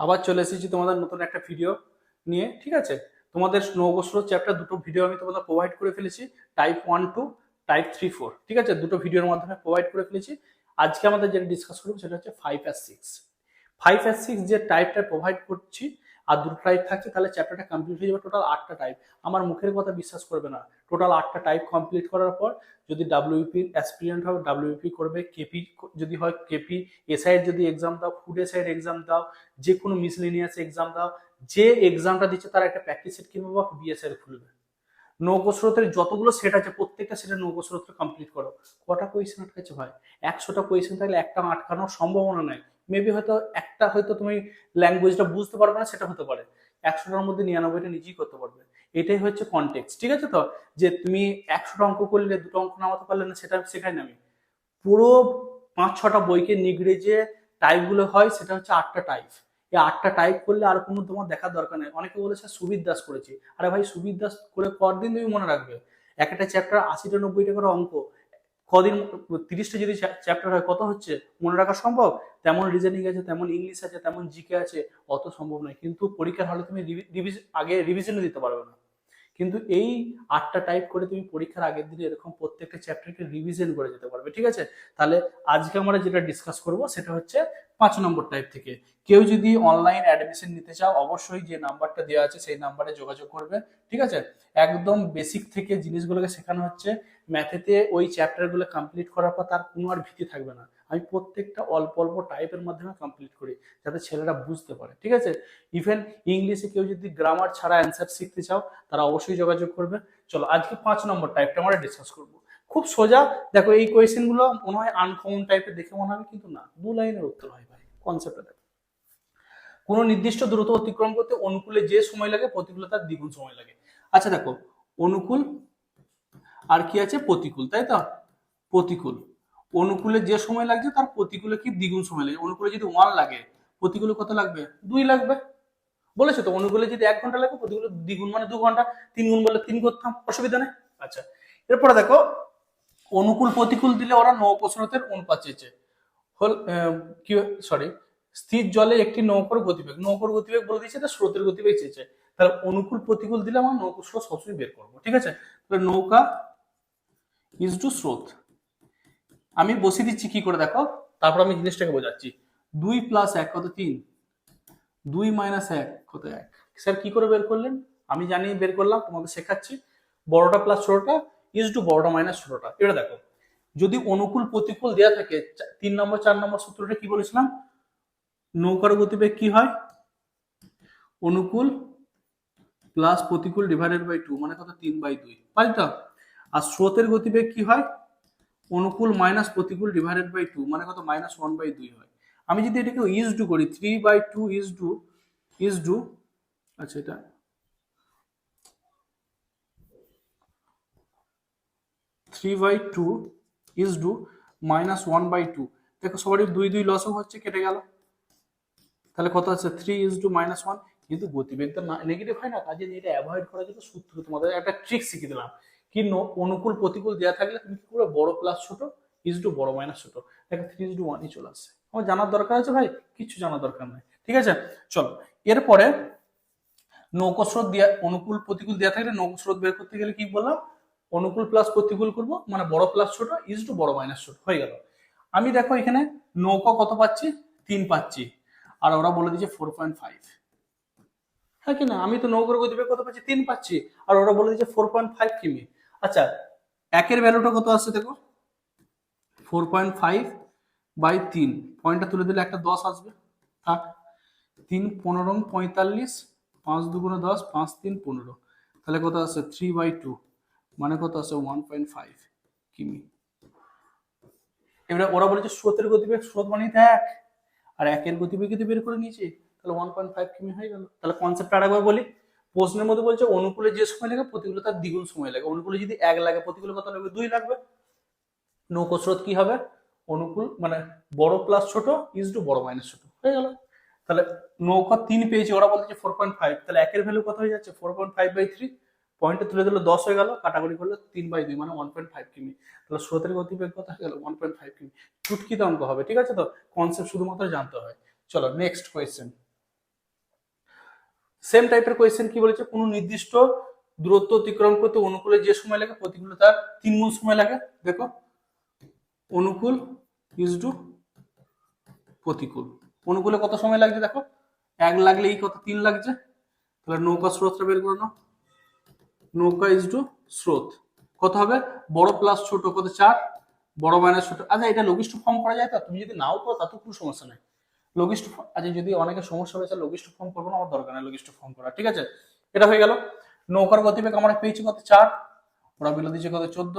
আবার চলে এসেছি তোমাদের নতুন একটা ভিডিও নিয়ে, ঠিক আছে? তোমাদের নবস্র চ্যাপ্টার দুটো ভিডিও আমি তোমাদের প্রোভাইড করে ফেলেছি type one two type three four ঠিক আছে? দুটো ভিডিওর মাধ্যমে প্রোভাইড করে ফেলেছি। আজকে আমাদের যেটা ডিসকাস করব সেটা হচ্ছে ফাইভ আর সিক্স ফাইভ আর সিক্স যে টাইপটা প্রোভাইড করছি আর দুটো টাইপ থাকছে, তাহলে চ্যাপ্টারটা কমপ্লিট হয়ে যাবে টোটাল আটটা টাইপ আমার মুখের কথা বিশ্বাস করবে না। টোটাল আটটা টাইপ কমপ্লিট করার পর যদি ডাব্লিউপি অ্যাসপিরিয়েন্ট হবে ডাব্লিউপি করবে কেপি যদি হয় কেপি এসআইয়ের যদি এক্সাম দাও ফুড এসআইয়ের এক্সাম দাও, যে কোনো মিসলিনিয়াস এক্সাম দাও, যে এক্সামটা দিচ্ছে তার একটা প্র্যাকটিস সেট কিনবে বা বিএসআই খুলবে। নৌকস্রোতের যতগুলো সেট আছে, প্রত্যেকটা সেটা নৌকস্রোত কমপ্লিট করো। কটা কোয়েশ্চেন আটকাচ্ছে ভাই? একশোটা কোয়েশ্চেন থাকলে একটা আটকানোর সম্ভাবনা নাই। মেবি হয়তো একটা হয়তো তুমি ল্যাঙ্গুয়েজটা বুঝতে পারবে না, সেটা হতে পারে। একশোটার মধ্যে নিরানব্বইটা নিজেই করতে পারবে। এটাই হচ্ছে কনটেক্স ঠিক আছে তো? যে তুমি একশোটা অঙ্ক করলে, দুটো অঙ্ক নামাতে পারলে না, সেটা শেখাই না আমি। পুরো পাঁচ, ছটা বইকে নিগড়ে যে টাইপগুলো হয়, সেটা হচ্ছে আটটা টাইপ এই আটটা টাইপ করলে আর কোনো তোমার দেখার দরকার নেই। অনেকে বলেছে সুবির দাস করেছি। আরে ভাই, সুবির দাস করে পরদিন তুমি মনে রাখবে? একটা চ্যাপ্টার আশিটা নব্বইটা করে অঙ্ক কদিন, তিরিশটা যদি চ্যাপ্টার হয়, কত হচ্ছে? মনে রাখা সম্ভব? তেমন রিজনিং আছে, তেমন ইংলিশ আছে, তেমন জিকে আছে, অত সম্ভব নয়। কিন্তু পরীক্ষার হলে তুমি আগে রিভিশনও দিতে পারবে না। কিন্তু এই আটটা টাইপ করে তুমি পরীক্ষার আগের দিনে এরকম প্রত্যেকটা চ্যাপ্টারকে রিভিশন করে যেতে পারবে, ঠিক আছে? তাহলে আজকে আমরা যেটা ডিসকাস করব সেটা হচ্ছে পাঁচ নম্বর টাইপ থেকে। কেউ যদি অনলাইন অ্যাডমিশন নিতে চাও, অবশ্যই যে নাম্বারটা দেওয়া আছে সেই নাম্বারে যোগাযোগ করবে, ঠিক আছে? একদম বেসিক থেকে জিনিসগুলোকে শেখানো হচ্ছে ম্যাথেতে ওই চ্যাপ্টারগুলো কমপ্লিট করার পর তার কোনো আর ভীতি থাকবে না। আমি প্রত্যেকটা অল্প অল্প টাইপের মাধ্যমে কমপ্লিট করি, যাতে ছেলেরা বুঝতে পারে, ঠিক আছে? ইভেন ইংলিশে কেউ যদি গ্রামার ছাড়া অ্যান্সার শিখতে চাও, তারা অবশ্যই যোগাযোগ করবে। চলো, আজকে পাঁচ নম্বর টাইপটা আমরা ডিসকাস করব। খুব সোজা, দেখো এই কোয়েশ্চেনগুলো মনে হয় আনকমন টাইপের দেখে মনে হবে, কিন্তু না, দু লাইনের উত্তর হয় ভাই কনসেপ্টটা দেখো। কোনো নির্দিষ্ট দূরত্ব অতিক্রম করতে অনুকূলে যে সময় লাগে প্রতিকূলে তার দ্বিগুণ সময় লাগে। আচ্ছা দেখো, অনুকূল আর কি আছে? প্রতিকূল, তাই তো? প্রতিকূল। অনুকূলে যে সময় লাগছে তার প্রতিকূলে কি দ্বিগুণ সময় লাগে অনুকূলে যদি ওয়ান লাগে, প্রতিকূলে কত লাগবে? দুই লাগবে। বলেছে তো, অনুকূলে যদি এক ঘণ্টা লাগে, প্রতিকূলে দ্বিগুণ মানে দু ঘণ্টা, তিন গুণ বলে তিন করতাম, অসুবিধা নেই। আচ্ছা এরপরে দেখো, অনুকূল প্রতিকূল দিলে ওরা নৌ নৌকস্রোতের অনুপাত চেয়েছে। হল কি সরি স্থির জলে একটি নৌকর গতিবেগ নৌকর গতিবেগ বলে দিয়েছে, এটা স্রোতের গতিবেগ চেয়েছে। তাহলে অনুকূল প্রতিকূল দিলে আমরা নৌকো স্রোত সবসময় বের করব, ঠিক আছে? তাহলে নৌকা ইজ টু স্রোত আমি বসিয়ে দিচ্ছি, কি করে দেখো? তারপর আমি জিনিসটাকে বোঝাচ্ছি। দুই প্লাস এক কত তিন? দুই মাইনাস এক কত এক? স্যার কি করে বের করলেন? আমি জানি বের করলাম তোমাদের শেখাচ্ছি। বড়টা প্লাস ছোটটা ইজ টু বড়টা মাইনাস ছোটটা। এটা দেখো, যদি অনুকূল প্রতিকূল দেওয়া থাকে তিন নম্বর, চার নম্বর সূত্রটা কি বলেছিলাম? নৌকার গতিবেগ কি হয়? অনুকূল প্লাস প্রতিকূল ডিভাইডেড বাই টু মানে কত? তিন বাই দুই। পাই তো আর স্রোতের গতিবেগ কি হয়? অনুকূল মাইনাস প্রতিকূল ডিভাইডেড বাই টু মানে কত? মাইনাস ওয়ান বাই দুই হয়। আমি যদি এটাকে ইজ ডু করি three by two is to is to আচ্ছা এটা। Three by two is to minus one by two দেখো সবারই দুই দুই লসও হচ্ছে, কেটে গেল। তাহলে কত আছে? Three is to minus one কিন্তু গতিবেগটা নেগেটিভ হয় না কাজে এটা অ্যাভয়েড করার জন্য সূত্র তোমাদের একটা ট্রিক শিখিয়ে দিলাম। কি অনুকূল প্রতিকূল দেওয়া থাকলে তুমি কি করবে? বড় প্লাস ছোট ইজ টু বড় মাইনাস ছোট। দেখো থ্রি ইজ টু ওয়ানই চলে আসছে। আমার জানার দরকার আছে ভাই? কিছু জানার দরকার নাই। ঠিক আছে? চলো। এরপরে নৌকস্রোত দেওয়া অনুকূল প্রতিকূল দেওয়া থাকলে নৌকস্রোত বের করতে গেলে কি বললাম? অনুকূল প্লাস প্রতিকূল করব মানে বড় প্লাস ছোট ইজ টু বড় মাইনাস ছোট। হয়ে গেল। আমি দেখো এখানে নৌকা কত পাচ্ছি? তিন পাচ্ছি। আর ওরা বলে দিচ্ছে ফোর পয়েন্ট ফাইভ হ্যাঁ কি না? আমি তো নৌকার গতিবেগ কত পাচ্ছি? তিন পাচ্ছি। আর ওরা বলে দিচ্ছে ফোর পয়েন্ট ফাইভ কিমি। আচ্ছা একের ভ্যালুটা কত আসছে দেখো? ফোর পয়েন্ট ফাইভ বাই তিন পয়েন্টটা তুলে দিলে একটা দশ আসবে। থাক। তিন পনেরো পঁয়তাল্লিশ, পাঁচ দুগুণে দশ, পাঁচ তিন পনেরো। তাহলে কত আসছে? থ্রি বাই টু মানে কত আসছে? ওয়ান পয়েন্ট ফাইভ কিমি। এবারে ওরা বলেছে স্রোতের গতিবেগ, স্রোত মানে এক। আর একের গতিবেগ বের করে নিয়েছি। তাহলে ওয়ান পয়েন্ট ফাইভ কিমি হয়ে গেল। তাহলে কনসেপ্ট আরেকবার বলি। প্রশ্নের মধ্যে বলছে অনুকূলে যে সময় লাগে, প্রতিকূলে তার দ্বিগুণ সময় লাগে। অনুকূলে যদি এক লাগে, প্রতিকূলে কত লাগবে? দুই লাগবে। নৌকো স্রোত কি হবে? অনুকূল মানে বড় প্লাস ছোট ইজ টু বড় মাইনাস ছোট। হয়ে গেল। তাহলে নৌকা তিন পেয়েছি, ওরা বলছে ফোর পয়েন্ট ফাইভ তাহলে একের ভ্যালু কত হয়ে যাচ্ছে? Four point five by three পয়েন্টে তুলে দিল দশ হয়ে গেল। কাটাকুটি করলে তিন বাই দুই মানে ওয়ান পয়েন্ট ফাইভ কিমি। তাহলে স্রোতের গতিবেগ কত হয়ে গেল? ওয়ান পয়েন্ট ফাইভ কিমি। চুটকিতে অঙ্ক হবে, ঠিক আছে তো? কনসেপ্ট শুধুমাত্র জানতে হয়। চলো নেক্সট কোয়েশ্চেন সেম টাইপের কোয়েশ্চেন কি বলেছে? কোনো নির্দিষ্ট দূরত্ব অতিক্রম করতে অনুকূলে যে সময় লাগে প্রতিকূলে তার তিন গুণ সময় লাগে। দেখো, অনুকূল ইজ টু প্রতিকূল। অনুকূলে কত সময় লাগছে দেখো? এক লাগলে এই কত তিন লাগছে। তাহলে নৌকা স্রোতটা বের করে নাও। নৌকা ইজ টু স্রোত। কত হবে? বড় প্লাস ছোট, কত? চার। বড় মাইনাস ছোট। আচ্ছা এটা লঘিষ্ঠ ফর্ম করা যায় তো? তুমি যদি নাও করো তাতে কোনো সমস্যা নেই। ফর্ম আচ্ছা যদি অনেকে সমস্যা হয়েছে লঘিষ্ঠ ফর্ম করব না, আমার দরকার নেই লঘিষ্ঠ ফর্ম করা, ঠিক আছে? এটা হয়ে গেল। নৌকার গতিবেগ আমরা পেয়েছি কত? চার। ওরা বেলে দিয়েছে কত? চোদ্দ।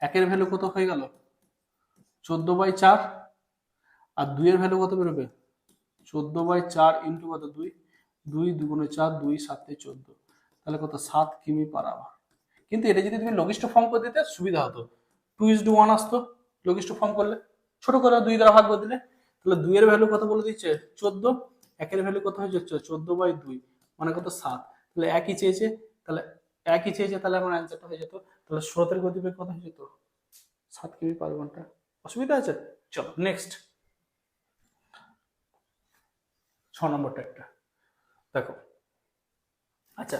একের ভ্যালু কত হয়ে গেল? চোদ্দ বাই চার। আর দুইয়ের ভ্যালু কত বেরোবে? চোদ্দ বাই চার ইন্টু কত? দুই। দুই দুগুণে চার, দুই সাতে চোদ্দ। তাহলে কত? সাত কিমি পার কিন্তু এটা যদি তুমি লঘিষ্ঠ ফর্ম করে দিতে, সুবিধা হতো। টু ইস টু ওয়ান আসতো। লঘিষ্ঠ ফর্ম করলে। ছোট করে দুই দ্বারা ভাগ করে দিলে তাহলে দুইয়ের ভ্যালু কত বলে দিচ্ছে? চোদ্দ। একের ভ্যালু কত হয়ে যাচ্ছে চোদ্দ বাই দুই। মানে কত? সাত। তাহলে একই চেয়েছে, তাহলে একই চেয়েছে, তাহলে আমার অ্যান্সারটা হয়ে যেত। তাহলে স্রোতের গতিবেগ কত হয়ে যেত? সাত কিমি পার ঘণ্টা। অসুবিধা আছে? চলো নেক্সট ছ নম্বরটা একটা। দেখো। আচ্ছা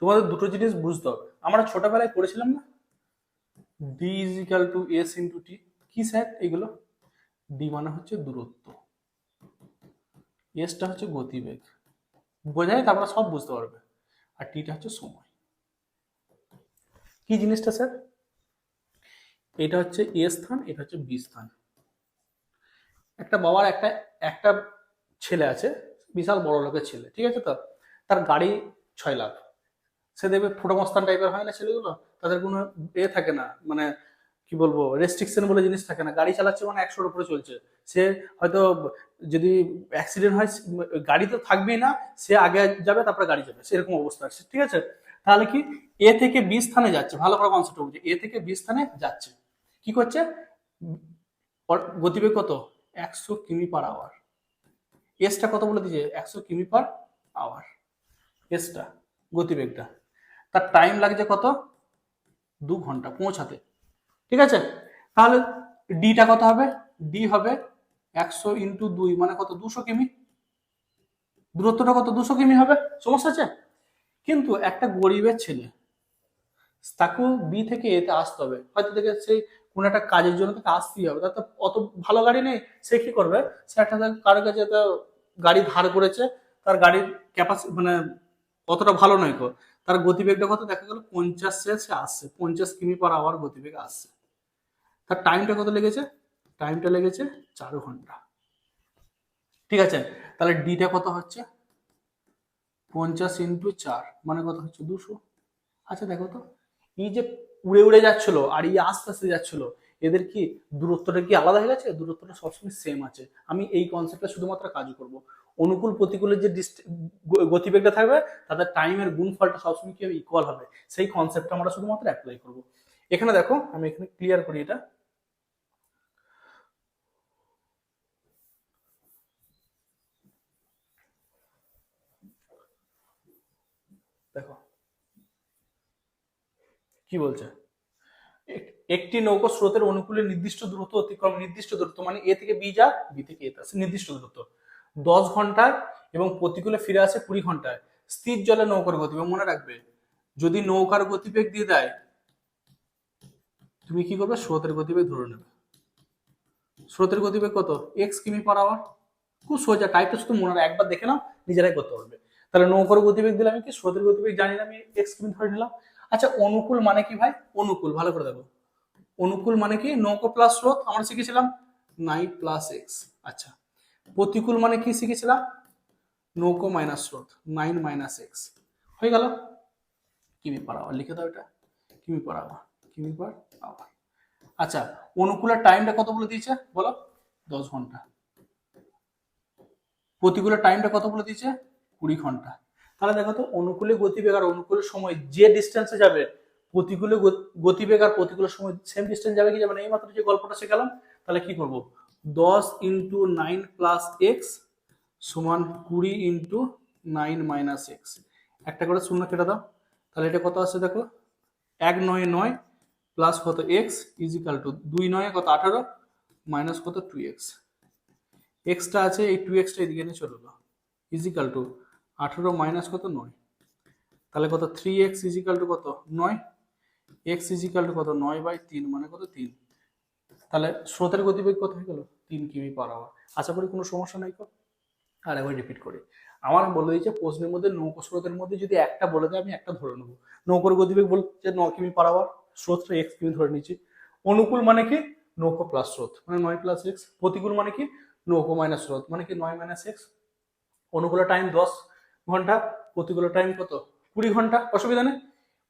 তোমাদের দুটো জিনিস বুঝতে হবে। আমরা ছোটবেলায় পড়েছিলাম না? D is equal to s into t কি স্যার এগুলো ডি মানে হচ্ছে দূরত্ব। এসটা হচ্ছে গতিবেগ। বোঝায় তারপরে সব বুঝতে পারবে। আর টিটা হচ্ছে সময়। কি জিনিসটা স্যার? এটা হচ্ছে এ স্থান, এটা হচ্ছে বি স্থান। একটা বাবার একটা একটা ছেলে আছে, বিশাল বড় লোকের ছেলে, ঠিক আছে তো? তার গাড়ি ছয় লাখ। সে দেখবে ফোটামস্তান টাইপের হয় না ছেলেগুলো? তাদের কোনো এ থাকে না মানে কি বলব রেস্ট্রিকশন বলে জিনিস থাকে না। গাড়ি চালাচ্ছে মানে একশোর উপরে চলছে। সে হয়তো যদি অ্যাক্সিডেন্ট হয় গাড়ি তো থাকবেই না, সে আগে যাবে, তারপরে গাড়ি যাবে। সেরকম অবস্থা আছে, ঠিক আছে? তাহলে কি এ থেকে বি স্থানে যাচ্ছে? ভালো করে কনসেপ্ট বুঝে। এ থেকে বি স্থানে যাচ্ছে। কি করছে? গতিবেগ কত? একশো কিমি পার আওয়ার এসটা কত বলে দিয়েছে? একশো কিমি পার আওয়ার এসটা গতিবেগটা। তার টাইম লাগছে কত? দু ঘণ্টা, পৌঁছাতে। ঠিক আছে? তাহলে ডিটা কত হবে? ডি হবে একশো ইন্টু দুই মানে কত? দুশো কিমি। দূরত্বটা কত? দুশো কিমি হবে। সমস্যা আছে? কিন্তু একটা গরিবের ছেলে তাকেও বি থেকে এতে আসতে হবে। হয়তো দেখে সেই কোনো একটা কাজের জন্য তাকে আসতেই হবে। তার তো অত ভালো গাড়ি নেই, সে কি করবে? সে একটা কারোর কাছে গাড়ি ধার করেছে, তার গাড়ির ক্যাপাসিটি মানে অতটা ভালো নয় তার গতিবেগটা কত? দেখা গেল পঞ্চাশে সে আসছে। পঞ্চাশ কিমি পার আওয়ার গতিবেগ আসছে। তার টাইমটা কত লেগেছে? টাইমটা লেগেছে চার ঘণ্টা। ঠিক আছে? তাহলে ডিটা কত হচ্ছে? পঞ্চাশ ইন্টু চার মানে কত হচ্ছে? দুশো। আচ্ছা দেখো তো। এই যে উড়ে উড়ে যাচ্ছিল, আর এই আস্তে আস্তে যাচ্ছিল, এদের কি দূরত্বটা কি আলাদা হয়ে গেছে? দূরত্বটা সবসময় সেম আছে। আমি এই কনসেপ্টটা শুধুমাত্র কাজ করব। অনুকূল প্রতিকূলের যে গতিবেগটা থাকবে তাদের টাইমের গুণফলটা সবসময় কি ইকুয়াল হবে। সেই কনসেপ্টটা আমরা শুধুমাত্র অ্যাপ্লাই করব। এখানে দেখো, আমি এখানে ক্লিয়ার করি এটা। দেখো। কি বলছে? একটি নৌকো স্রোতের অনুকূলে নির্দিষ্ট দূরত্ব অতিক্রম, নির্দিষ্ট দূরত্ব মানে এ থেকে বি যা, বি থেকে এ আসে নির্দিষ্ট দূরত্ব। দশ ঘন্টায় এবং প্রতিকূলে ফিরে আসে কুড়ি ঘন্টায়। স্থির জলে নৌকার গতিবেগ মনে রাখবে। যদি নৌকার গতিবেগ দিয়ে দেয়, তুমি কি করবে? স্রোতের গতিবেগ ধরে নেবে। স্রোতের গতিবেগ কত? এক্স কিমি পার আওয়ার খুব সোজা টাইপটা শুধু মনে একবার দেখে নাও, নিজেরাই করতে পারবে। তাহলে নৌকার গতিবেগ দিলে আমি কি স্রোতের গতিবেগ জানি না, আমি এক্স কিমি ধরে নিলাম। আচ্ছা অনুকূল মানে কি ভাই? অনুকূল, ভালো করে দেখো। অনুকূল মানে কি? নৌকো প্লাস স্রোত, আমরা শিখেছিলাম নাইন প্লাস এক্স আচ্ছা প্রতিকূল মানে কি শিখেছিলাম? নৌকো মাইনাস স্রোত নাইন মাইনাস এক্স হয়ে গেল? কিমি পার লিখে দাও এটা। কিমি পার আওয়ার কিমি পার আওয়ার আচ্ছা অনুকূলের টাইমটা কত বলে দিয়েছে? বলো, দশ ঘণ্টা। প্রতিকূলের টাইমটা কত বলে দিয়েছে? কুড়ি ঘণ্টা। তাহলে দেখো তো অনুকূলে গতিবেগ আর অনুকূলের সময় যে ডিস্টেন্সে যাবে, প্রতিকূলে গত- গতিবেগ আর প্রতিকূলের সময় সেম ডিস্টেন্স যাবে কি যাবে না? এই মাত্র যে গল্পটা শেখালাম, তাহলে কি করব? দশ ইন্টু নাইন প্লাস এক্স সমান কুড়ি ইন্টু নাইন মাইনাস এক্স একটা করে শূন্য কেটে দাও। তাহলে এটা কত আসছে দেখো? এক নয় নয় প্লাস কত এক্স ইজিক্যাল টু দুই নয় কত আঠারো মাইনাস কত টু এক্স এক্সটা আছে, এই টু এক্সটা এদিকে নিয়ে চলে ইজিক্যাল টু আঠেরো মাইনাস কত? নয়। তাহলে কত? থ্রি এক্স ইজিক্যাল টু কত? নয়। এক্স ইজিক্যাল টু কত? নয় বাই তিন মানে কত? তিন। তাহলে স্রোতের গতিবেগ কত হয়ে গেল? তিন কিমি পার আওয়ার আশা করি কোনো সমস্যা নাই তো? আর একবার রিপিট করি। আমার বলে দিয়েছে প্রশ্নের মধ্যে নৌকো স্রোতের মধ্যে যদি একটা বলে দেয়, আমি একটা ধরে নেব। নৌকোর গতিবেগ বলছে ন কিমি পার আওয়ার স্রোতটা এক্স কিমি ধরে নিচ্ছি। অনুকূল মানে কি? নৌকো প্লাস স্রোত। মানে নয় প্লাস এক্স প্রতিকূল মানে কি? নৌকো মাইনাস স্রোত। মানে কি নয় মাইনাস এক্স অনুকূলের টাইম দশ। ঘণ্টা প্রতিকূলের টাইম কত? কুড়ি ঘণ্টা, অসুবিধা নেই।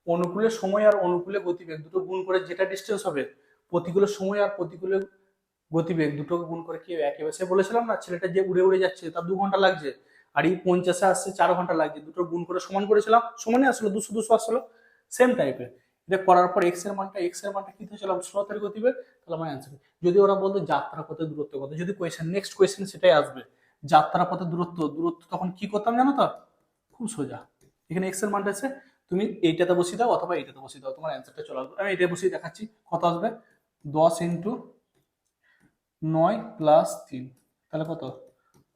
অনুকূলের সময় আর অনুকূলে গতিবেগ দুটো গুণ করে যেটা ডিস্টেন্স হবে, প্রতিকূলের সময় আর প্রতিকূলের গতিবেগ দুটোকে গুণ করে কি একেবারে সে বলেছিলাম না, ছেলেটা যে উড়ে উড়ে যাচ্ছে, তার দু ঘণ্টা লাগছে, আর এই পঞ্চাশে আসছে, চার ঘণ্টা লাগছে, দুটো গুণ করে সমান করেছিলাম, সমানে আসলো, দুশো দুশো আসলো সেম টাইপের এটা করার পর এক্সের মানটা এক্সের মানটা কি ধরেছিলাম স্রোতের গতিবেগ? তাহলে আমার অ্যান্সার যদি ওরা বলতো যাত্রা পথে দূরত্ব কত, যদি কোয়েশ্চেন নেক্সট কোয়েশ্চেন সেটাই আসবে, যাত্রা পথে দূরত্ব দূরত্ব তখন কি করতাম জানো তো? খুব সোজা এখানে এক্সের মানটা আছে, তুমি এইটাতে বসিয়ে দাও অথবা এইটাতে বসিয়ে দাও, তোমার অ্যান্সারটা চলে আসবে। আমি এটা বসিয়ে দেখাচ্ছি, কত আসবে? দশ ইন্টু নয় প্লাস তিন, তাহলে কত?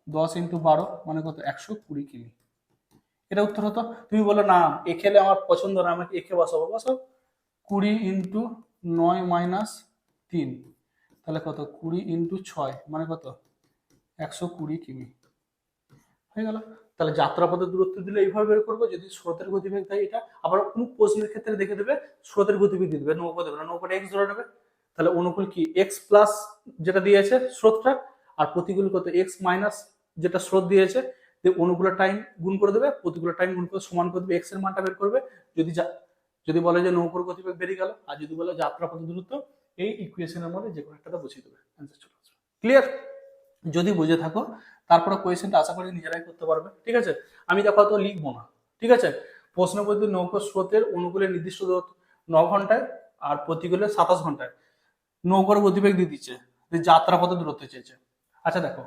দশ ইন্টু বারো মানে কত? একশো কুড়ি কিমি। এটা উত্তর হতো। তুমি বলো না, এ খেলে আমার পছন্দ না আমাকে একে বসাবো। বসাও। কুড়ি ইন্টু নয় মাইনাস তিন, তাহলে কত? কুড়ি ইন্টু ছয় মানে কত? একশো কুড়ি কিমি। হয়ে গেল। তাহলে যাত্রাপথের দূরত্ব দিলে এইভাবে বের করব? যদি স্রোতের গতিবেগ দেয় এটা, আবার কোন প্রশ্নের ক্ষেত্রে দেখে দেবে, স্রোতের গতিবেগ দিয়ে দেবে, নৌকো দেবে না, নৌকোটা এক্স ধরে নেবে। তাহলে অনুকূল কি? এক্স প্লাস যেটা দিয়েছে স্রোতটা, আর প্রতিকূল কত? এক্স মাইনাস যেটা স্রোত দিয়েছে অনুকূলের টাইম গুণ করে দেবে প্রতিকূলের টাইম গুণ করে সমান করে দেবে এক্সের মানটা বের করবে। যদি যদি বলে যে নৌকোর গতিবেগ বেরিয়ে গেল, আর যদি বলে যাত্রাপথ দূরত্ব, এই ইকুয়েশনের মধ্যে যে কোনো একটাতে বসিয়ে দেবে। অ্যান্সার চলে আসবে। ক্লিয়ার যদি বুঝে থাকো তারপরে কোয়েশ্চেনটা আশা করি নিজেরাই করতে পারবে, ঠিক আছে? আমি দেখো তো লিখব না, ঠিক আছে? প্রশ্ন বলতে নৌকো স্রোতের অনুকূলে নির্দিষ্ট দূরত্ব ন ঘন্টায় আর প্রতিকূলে সাতাশ ঘন্টায়। নৌকোর গতিবেগ দিয়ে দিচ্ছে, যে যাত্রাপথে দূরত্ব চেয়েছে। আচ্ছা দেখো,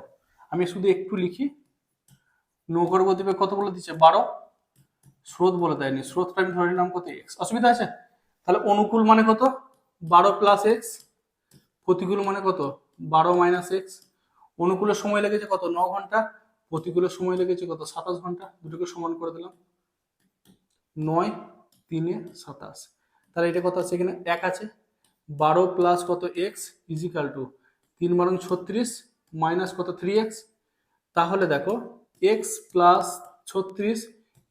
আমি শুধু একটু লিখি। নৌকোর গতিবেগ কত বলে দিচ্ছে? বারো। স্রোত বলে দেয়নি। স্রোতটা আমি ধরে নিলাম কত? এক্স অসুবিধা আছে? তাহলে অনুকূল মানে কত? বারো প্লাস এক্স প্রতিকূল মানে কত? বারো মাইনাস এক্স অনুকূলের সময় লেগেছে কত? ন ঘণ্টা। প্রতিকূলের সময় লেগেছে কত? সাতাশ ঘণ্টা। দুটোকে সমান করে দিলাম। নয়, তিনে সাতাশ। তাহলে এটা কত আছে এখানে? এক আছে। বারো প্লাস কত? এক্স ইজিক্যাল টু তিন বারং ছত্রিশ মাইনাস কত? থ্রি এক্স তাহলে দেখো এক্স প্লাস ছত্রিশ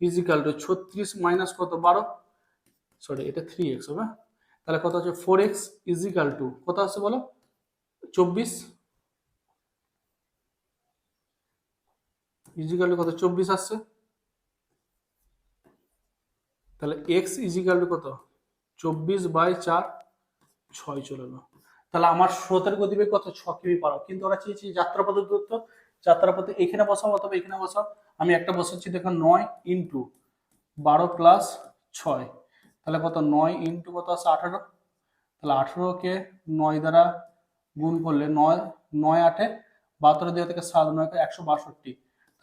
ইজিক্যাল টু ছত্রিশ মাইনাস কত? বারো। সরি এটা থ্রি এক্স হবে। তাহলে কত আছে? ফোর এক্স ইজিক্যাল টু কত আছে বলো? চব্বিশ। ইজিক্যাল কত? চব্বিশ আসছে। তাহলে এক্স ইজিক্যালটি কত? চব্বিশ বাই চার, ছয় চলে এলো। তাহলে আমার স্রোতের গতিবেগ কত? ছ কিমি পারো কিন্তু ওরা চেয়েছি যাত্রাপথের দূরত্ব যাত্রাপথে এখানে বসাও অথবা এখানে বসাও। আমি একটা বসাচ্ছি, দেখো, নয় ইন্টু বারো প্লাস ছয়। তাহলে কত? নয় ইন্টু কত আছে আঠারো। তাহলে আঠারোকে নয় দ্বারা গুণ করলে নয় নয় আটে বাহাত্তর দিয়ে থেকে সাত নয় একশো বাষট্টি।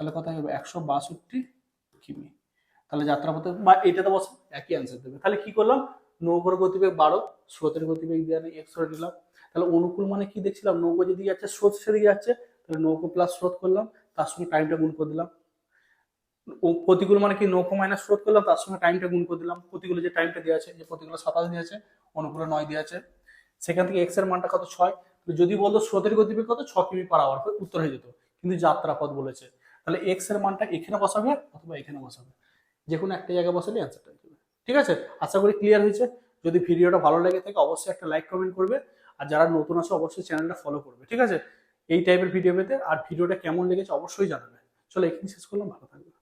তাহলে কত হবে? একশো বাষট্টি কিমি। তাহলে যাত্রাপথে বা এটাতে বসে একই অ্যান্সার দেবে। তাহলে কি করলাম? নৌকোর গতিবেগ বারো, স্রোতের গতিবেগ দিয়ে আমি এক্স নিলাম। তাহলে অনুকূল মানে কি দেখছিলাম? নৌকো যদি যাচ্ছে, স্রোত সেদিকে যাচ্ছে। তাহলে নৌকো প্লাস স্রোত করলাম, তার সঙ্গে টাইমটা গুণ করে দিলাম। প্রতিকূল মানে কি? নৌকো মাইনাস স্রোত করলাম, তার সঙ্গে টাইমটা গুণ করে দিলাম। প্রতিকূলে যে টাইমটা দেওয়া আছে, যে প্রতিকূলে সাতাশ দিয়েছে অনুকূলে নয় দেওয়া আছে। সেখান থেকে এক্সের মানটা কত? ছয়। যদি বলতো স্রোতের গতিবেগ কত? ছ কিমি পার আওয়ার উত্তর হয়ে যেত। কিন্তু যাত্রাপথ বলেছে। তাহলে এক্সের মানটা এখানে বসাবে অথবা এখানে বসাবে। যে কোনো একটা জায়গায় বসালে অ্যান্সারটা দেবে। ঠিক আছে? আশা করি ক্লিয়ার হয়েছে। যদি ভিডিওটা ভালো লাগে থাকে অবশ্যই একটা লাইক কমেন্ট করবে। আর যারা নতুন আছে অবশ্যই চ্যানেলটা ফলো করবে। ঠিক আছে? এই টাইপের ভিডিও পেতে আর ভিডিওটা কেমন লেগেছে অবশ্যই জানাবে। চলো এখানে শেষ করলাম। ভালো থাকবে।